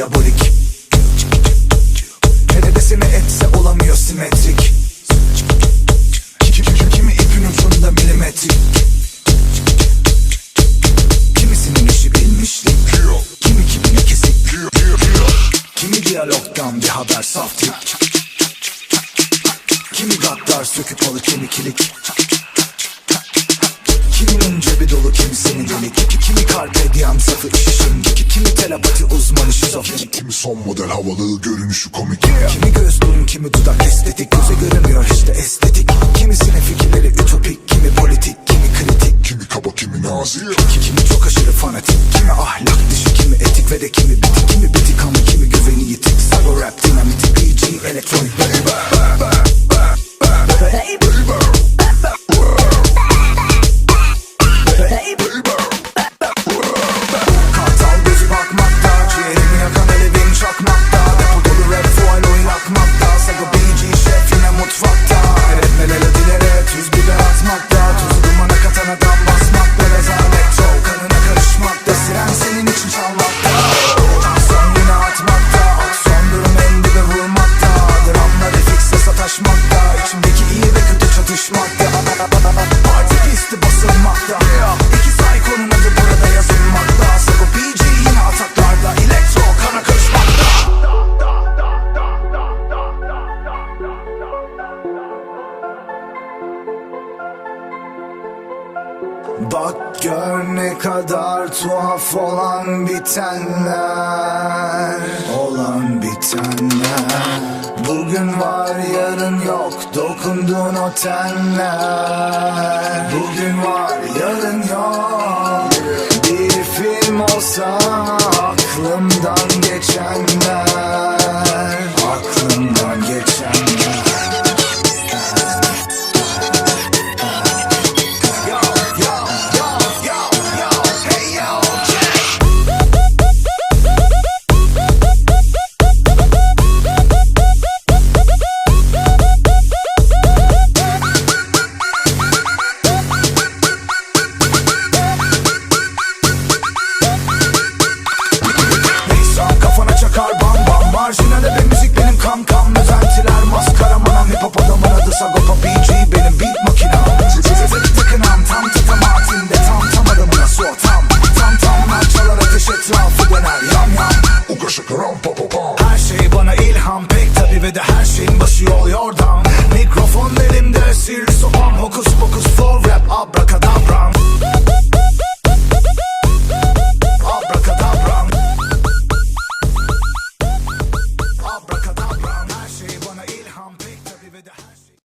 diabolik. Keredesine etse olamıyor simetrik. Kimi ipin ucunda milimetrik. Kimisinin işi bilmişlik. Kimi kimine kesik. Kimi diyalogdan bir haber saf tip Kimi gaddar söküp alı kimi Kiminin cebi dolu kimisinin delik Kimi carpe diem safı işin Kimi telepati uzmanı şizofrenik Kimi son model havalı görünüşü komik? Kimi göz burun kimi dudak estetik? Göze görünmüyor işte estetik. Kimisinin fikirleri ütopik Kimi politik kimi kritik? Kimi kaba kimi nazik? Ki- Kimi çok aşırı fanatik? Kimi ahlak dışı kimi etik Ve de kimi bitik? Kimi bitik ama kimi güveni yitik? Cyber rap dinamitik PG elektronik Bak gör ne kadar tuhaf olan bitenler. Olan bitenler. Bugün var yarın yok dokunduğun o tenler. Bugün var yarın yok. Bir film olsa aklımdan geçenler Her şey bana ilham pek tabi ve de her şeyin başı yol yordam Mikrofon elimde sihirli sopam hokus pokus